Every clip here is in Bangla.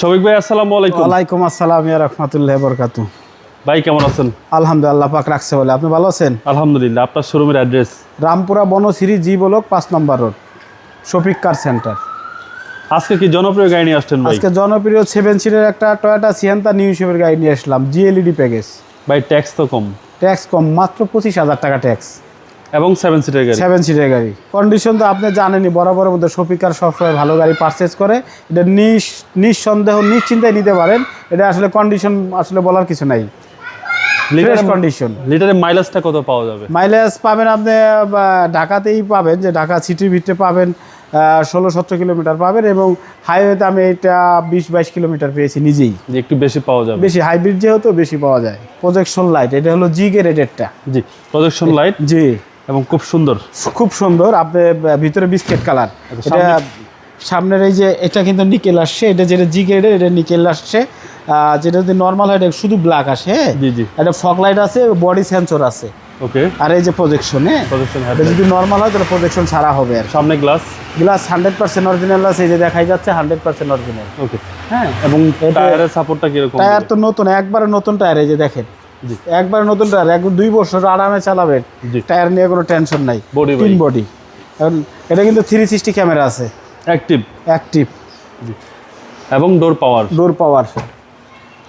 শফিক ভাই আসসালামু আলাইকুম। ওয়ালাইকুম আসসালাম ইয়া রহমতুল্লাহ বরকাতু ভাই কেমন আছেন? আলহামদুলিল্লাহ পাক রাখছে বলে। আপনি ভালো আছেন? আলহামদুলিল্লাহ আপনার শোরুমের address? Rampura Banasree G block পাঁচ নম্বর রোড শফিক কার সেন্টার। আজকে কি জনপ্রিয় গাড়ি নিয়ে আসছেন ভাই? আজকে জনপ্রিয় সেভেন সিটের একটা টয়োটা সিয়ান্তা নিউ শেপের গাড়ি নিয়ে আসলাম জিএলইডি প্যাকেজ ভাই ট্যাক্স তো কম। ট্যাক্স কম মাত্র পঁচিশ হাজার টাকা ট্যাক্স এবং সেভেন সিটের গাড়ি। সেভেন সিটের গাড়ি। কন্ডিশন তো আপনি জানেনই বরাবরের মধ্যে শফিকার সবসময় ভালো গাড়ি পারচেজ করে। এটা নিস নিঃসন্দেহ নিশ্চিন্তায় নিতে পারেন। এটা আসলে কন্ডিশন আসলে বলার কিছু নাই। ফ্রেশ কন্ডিশন লিটারে মাইলেজটা কত পাওয়া যাবে? মাইলেজ পাবেন আপনি ঢাকাতেই পাবেন যে ঢাকা সিটির ভিতরে পাবেন ষোলো সতেরো কিলোমিটার পাবেন এবং হাইওয়েতে আমি এটা বিশ বাইশ কিলোমিটার পেয়েছি নিজেই। একটু বেশি পাওয়া যাবে। বেশি হাইব্রিড যেহেতু বেশি পাওয়া যায়। প্রজেকশন লাইট এটা হলো জিগে রেটেরটা জি প্রজেকশন লাইট জি। এবং খুব সুন্দর। খুব সুন্দর আপনি ভিতরে বিস্কেট কালার। আচ্ছা, এটা সামনের এই যে এটা কিন্তু নিকেল আসছে এটা যেটা জি গ্রেডের এটা নিকেল আসছে। যেটা যদি নর্মাল হয় এটা শুধু ব্ল্যাক আসে। হ্যাঁ জি জি। এটা ফগ লাইট আছে বডি সেন্সর আছে। ওকে আর এই যে প্রজেকশন হ্যাঁ? প্রজেকশন যদি নর্মাল হয় তাহলে প্রজেকশন ছাড়া হবে আর সামনে glass glass hundred percent original আছে এই যে দেখাই যাচ্ছে হান্ড্রেড পার্সেন্ট অরিজিনাল ওকে হ্যাঁ? এবং টায়ারের সাপোর্টটা কীরকম? টায়ার তো নতুন একবারে নতুন টায়ার এই যে দেখেন। একবারে নতুন টায়ার এক দুই বছর আরামে চালাবেন জি। টায়ার নিয়ে কোনো টেনশন নাই। বডি তিন। বডি এটা কিন্তু থ্রি সিক্সটি ক্যামেরা আছে। অ্যাক্টিভ অ্যাক্টিভ এবং ডোর পাওয়ার ডোর পাওয়ার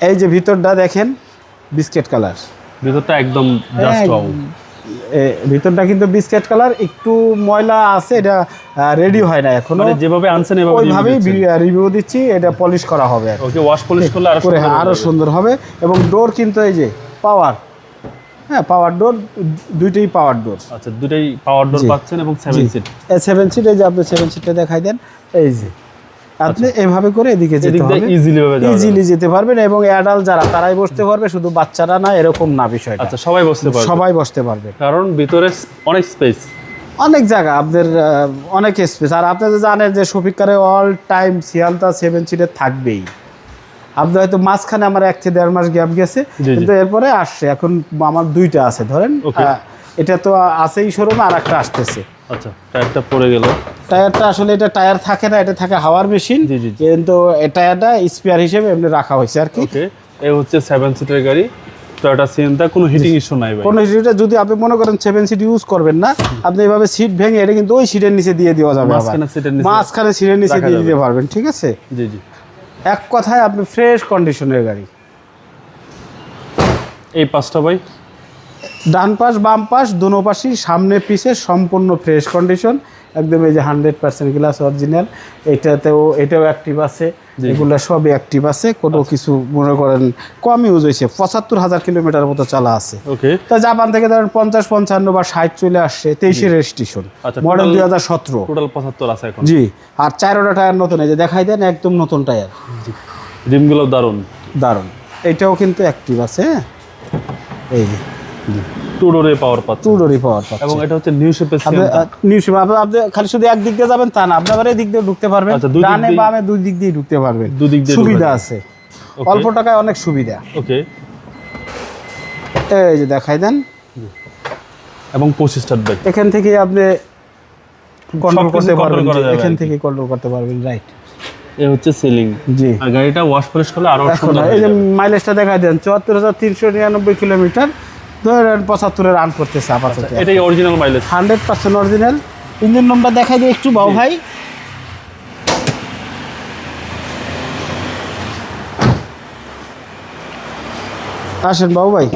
এই যে ভিতরটা দেখেন বিস্কেট কালার ভিতরটা একদম জাস্ট হ্যাঁ, ভিতরটা কিন্তু বিস্কেট কালার একটু ময়লা আছে এটা রেডি হয় না এখনও। মানে যেভাবে আনছেন ওইভাবেই রিভিউ দিচ্ছি এটা পলিশ করা হবে ওকে ওয়াশ পলিশ করলে আরও সুন্দর হবে। এবং ডোর কিন্তু এই যে পাওয়ার। হ্যাঁ পাওয়ার ডোর দুইটাই পাওয়ার ডোর আচ্ছা দুটাই পাওয়ার ডোর পাচ্ছেন এবং সেভেন সিট সেভেন সিট এই যে আপনি সেভেন সিটটা দেখাই দেন এই যে। আপনি এভাবে করে এদিকে যেতে হবে। ইজিলি ইজিলি যেতে পারবেন এবং অ্যাডাল্ট যারা তারাই বসতে পারবে শুধু বাচ্চারা না এরকম না বিষয়টা। আচ্ছা সবাই বসতে পারবে। সবাই বসতে পারবে। কারণ ভিতরে অনেক স্পেস অনেক জায়গা আপনাদের অনেক স্পেস আর আপনি তো জানেন যে শফিকারে অল টাইম সিয়ালতা সেভেন সিটে থাকবেই। আপনি হয়তো মাঝখানে আমার এক থেকে দেড় মাস গ্যাপ গেছে কিন্তু এরপরে আসছে। এখন আমার দুইটা আছে ধরেন এটা তো আছেই শোরুমে আর একটা আসতেছে। আচ্ছা টায়ারটা পড়ে গেল। টায়ারটা আসলে এটা টায়ার থাকে না এটা থাকে হাওয়ার মেশিন। জি, জি, জি। কিন্তু টায়ারটা স্পেয়ার হিসেবে এমনি রাখা হয়েছে আর কি। এই হচ্ছে সেভেন সিটের গাড়ি। টয়োটা সিএনটা কোনো হিটিং ইস্যু নাই ভাই। কোনো সিটে যদি আপনি মনে করেন সেভেন সিট ইউজ করবেন না আপনি এভাবে সিট ভেঙে এটা কিন্তু ওই সিটের নিচে দিয়ে দেওয়া যাবে মাঝখানে সিটের নিচে মাঝখানে সিটের নিচে দিয়ে দিতে পারবেন ঠিক আছে? জি জি। এক কথায় আপনি ফ্রেশ কন্ডিশনের গাড়ি। এই পাশটা ভাই? ডান পাশ বাম পাশ দোনো পাশই সামনে পিছে সম্পূর্ণ ফ্রেশ কন্ডিশন একদম এই যে হান্ড্রেড পার্সেন্ট গ্লাস অরিজিনাল এটাতেও এটাও অ্যাক্টিভ আছে। এগুলো সবই অ্যাক্টিভ আছে কোনো কিছু মনে করেন কম ইউজ হয়েছে পঁচাত্তর হাজার কিলোমিটার মতো চালা আছে। তা জাপান থেকে ধরেন পঞ্চাশ পঞ্চান্ন বা ষাট চলে আসছে তেইশে রেজিস্ট্রেশন আচ্ছা, মডেল দুই হাজার সতেরো। টোটাল পঁচাত্তর আছে এখন। জি আর চারোটা টায়ার নতুন এই যে দেখাই দেন একদম নতুন টায়ার রিমগুলো দারুণ দারুণ। এটাও কিন্তু অ্যাক্টিভ আছে হ্যাঁ। এই যে। টু ডোরে পাওয়ার পাচ্ছে। টু ডোরি পাওয়ার পাচ্ছে। এবং এটা হচ্ছে নিউ শেপের নিউ সিম আপনি আপনি খালি শুধু এক দিক দিয়ে যাবেন তা না আপনি আবার এই দিক দিয়ে ঢুকতে পারবেন। আচ্ছা, দুই দিক ডানে দিয়ে- বামে দুই দিক দিয়ে ঢুকতে পারবেন। দুই দিক দিয়ে সুবিধা আছে। অল্প টাকায় অনেক সুবিধা। ওকে এই যে দেখাই দেন। এবং পঁচিশ স্টার্ট ব্যাক এখান থেকে আপনি কন্ট্রোল করতে পারবেন এখান থেকে কন্ট্রোল করতে পারবেন রাইট এ হচ্ছে সিলিং জি। আর গাড়িটা ওয়াশ পলিশ করলে আরও সুন্দর এই যে মাইলেজটা দেখাই দেন চুয়াত্তর হাজার তিনশো নিরানব্বই কিলোমিটার ধরেন পঁচাত্তরে রান করতেছে আপাতত। এটাই original mileage hundred percent original engine number দেখাই দিই একটু বাউ ভাই। আসেন বাবু ভাই।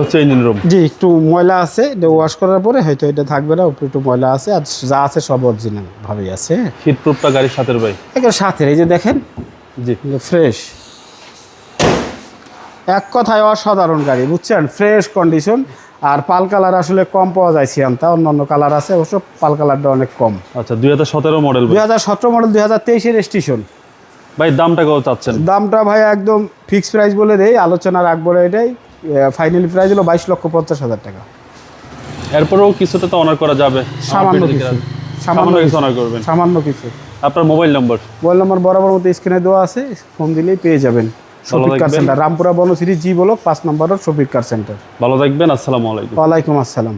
হচ্ছে ইঞ্জিন রুম জি একটু ময়লা আছে এটা ওয়াশ করার পরে হয়তো এটা থাকবে না উপরে একটু ময়লা আছে আর যা আছে সব অরিজিনাল ভাবেই আছে। হিট প্রুফটা গাড়ির সাথের ভাই। এখানে সাথে এই যে দেখেন জি। ফ্রেশ এক কথায় অসাধারণ গাড়ি বুঝছেন? ফ্রেশ কন্ডিশন আর পাল কালার আসলে কম পাওয়া যায় সিয়ান্তা অন্য অন্য কালার আছে অবশ্য পাল কালারটা অনেক কম। আচ্ছা দুই হাজার সতেরো মডেল দুই হাজার সতেরো মডেল দুই হাজার তেইশের স্টেশন ভাই দামটা কত চাচ্ছেন? দামটা ভাই একদম ফিক্স প্রাইস বলে দেই আলোচনা রাখব এটাই। ফাইনালি প্রাইস হলো বাইশ লক্ষ পঞ্চাশ হাজার টাকা। এরপরেও কিছুটা তো অনার করা যাবে। সামান্য কিছু। সামান্য কিছু অনার করবেন। সামান্য কিছু। আপনার মোবাইল নম্বর মোবাইল নম্বর বরাবর মতো স্ক্রিনে দেওয়া আছে। ফোন দিলেই পেয়ে যাবেন। Shafiq car centre Rampura Banasree G block পাঁচ নম্বর শফিক কার সেন্টার ভালো থাকবেন আসসালামু আলাইকুম। ওয়ালাইকুম আসসালাম।